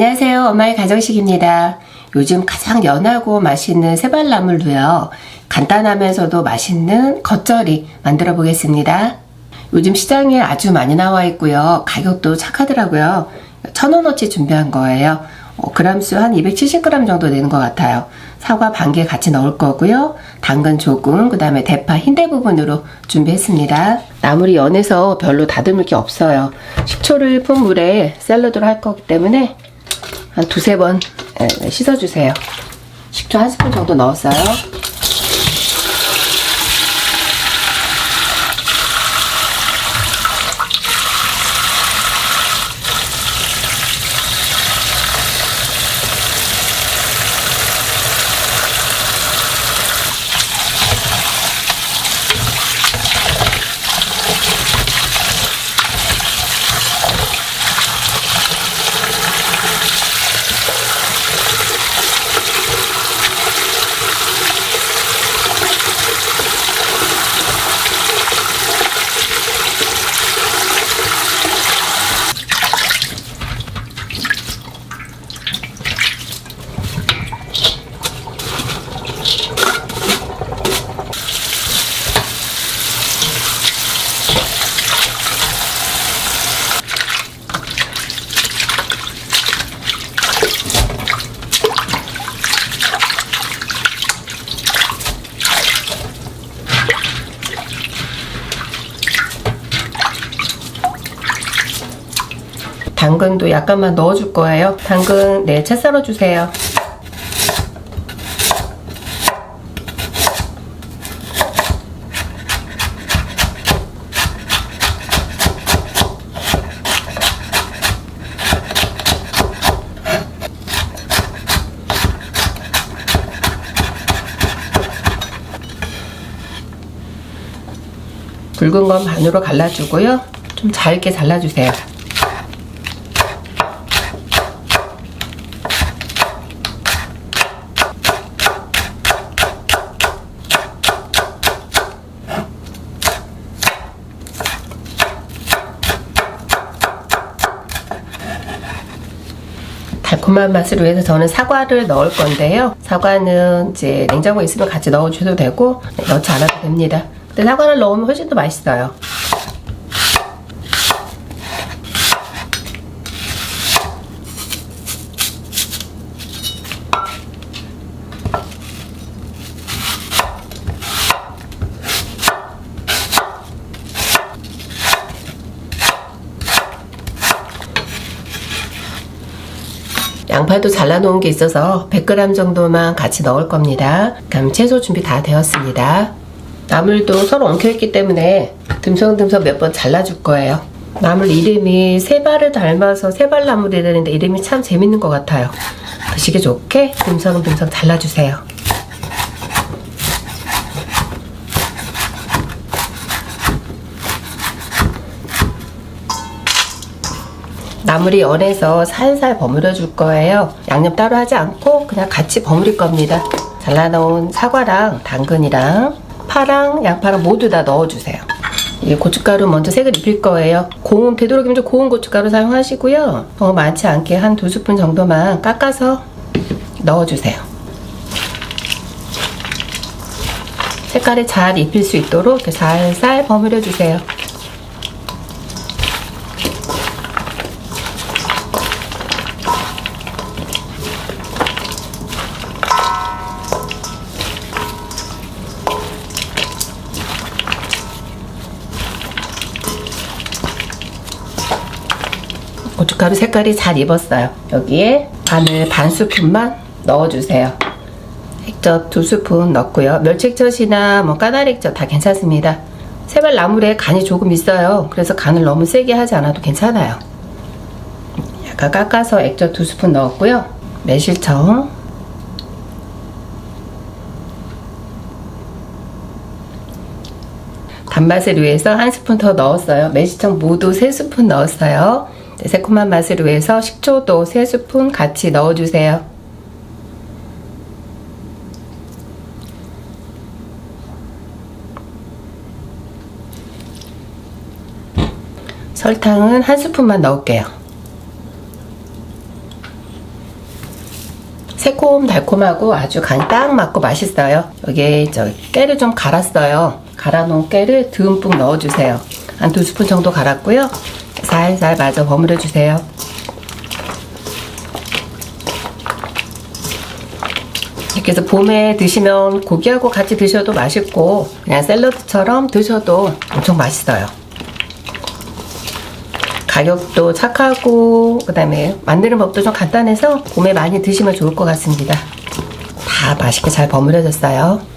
안녕하세요. 엄마의 가정식입니다. 요즘 가장 연하고 맛있는 세발나물로요. 간단하면서도 맛있는 겉절이 만들어 보겠습니다. 요즘 시장에 아주 많이 나와 있고요. 가격도 착하더라고요. 천 원어치 준비한 거예요. 어, 그람수 한 270g 정도 되는 것 같아요. 사과 반 개 같이 넣을 거고요. 당근 조금, 그 다음에 대파 흰대 부분으로 준비했습니다. 나물이 연해서 별로 다듬을 게 없어요. 식초를 푼 물에 샐러드를 할 거기 때문에 한 두세 번 예, 씻어주세요. 식초 한 스푼 정도 넣었어요. 당근도 약간만 넣어줄 거예요. 당근 네, 채 썰어주세요. 굵은 건 반으로 갈라주고요. 좀 잘게 잘라주세요. 달콤한 맛을 위해서 저는 사과를 넣을 건데요. 사과는 이제 냉장고에 있으면 같이 넣어주셔도 되고 넣지 않아도 됩니다. 근데 사과를 넣으면 훨씬 더 맛있어요. 양파도 잘라놓은 게 있어서 100g 정도만 같이 넣을 겁니다. 그럼 채소 준비 다 되었습니다. 나물도 서로 엉켜있기 때문에 듬성듬성 몇 번 잘라줄 거예요. 나물 이름이 세발을 닮아서 세발나물이라는데 이름이 참 재밌는 것 같아요. 드시기 좋게 듬성듬성 잘라주세요. 나물이 연해서 살살 버무려 줄 거예요. 양념 따로 하지 않고 그냥 같이 버무릴 겁니다. 잘라놓은 사과랑 당근이랑 파랑 양파랑 모두 다 넣어주세요. 이 고춧가루 먼저 색을 입힐 거예요. 고운 되도록이면 좀 고운 고춧가루 사용하시고요. 너무 많지 않게 한 두 스푼 정도만 깎아서 넣어주세요. 색깔이 잘 입힐 수 있도록 이렇게 살살 버무려 주세요. 고춧가루 색깔이 잘 익었어요. 여기에 마늘 반 스푼만 넣어주세요. 액젓 두 스푼 넣고요. 멸치액젓이나 뭐 까나리액젓 다 괜찮습니다. 세발 나물에 간이 조금 있어요. 그래서 간을 너무 세게 하지 않아도 괜찮아요. 약간 깎아서 액젓 두 스푼 넣었고요. 매실청 단맛을 위해서 한 스푼 더 넣었어요. 매실청 모두 세 스푼 넣었어요. 네, 새콤한 맛을 위해서 식초도 3스푼 같이 넣어주세요. 설탕은 한 스푼만 넣을게요. 새콤달콤하고 아주 간이 딱 맞고 맛있어요. 여기에 저 깨를 좀 갈았어요. 갈아놓은 깨를 듬뿍 넣어주세요. 한 두 스푼 정도 갈았고요. 살살 마저 버무려 주세요. 이렇게 해서 봄에 드시면 고기하고 같이 드셔도 맛있고 그냥 샐러드처럼 드셔도 엄청 맛있어요. 가격도 착하고 그다음에 만드는 법도 좀 간단해서 봄에 많이 드시면 좋을 것 같습니다. 다 맛있게 잘 버무려졌어요.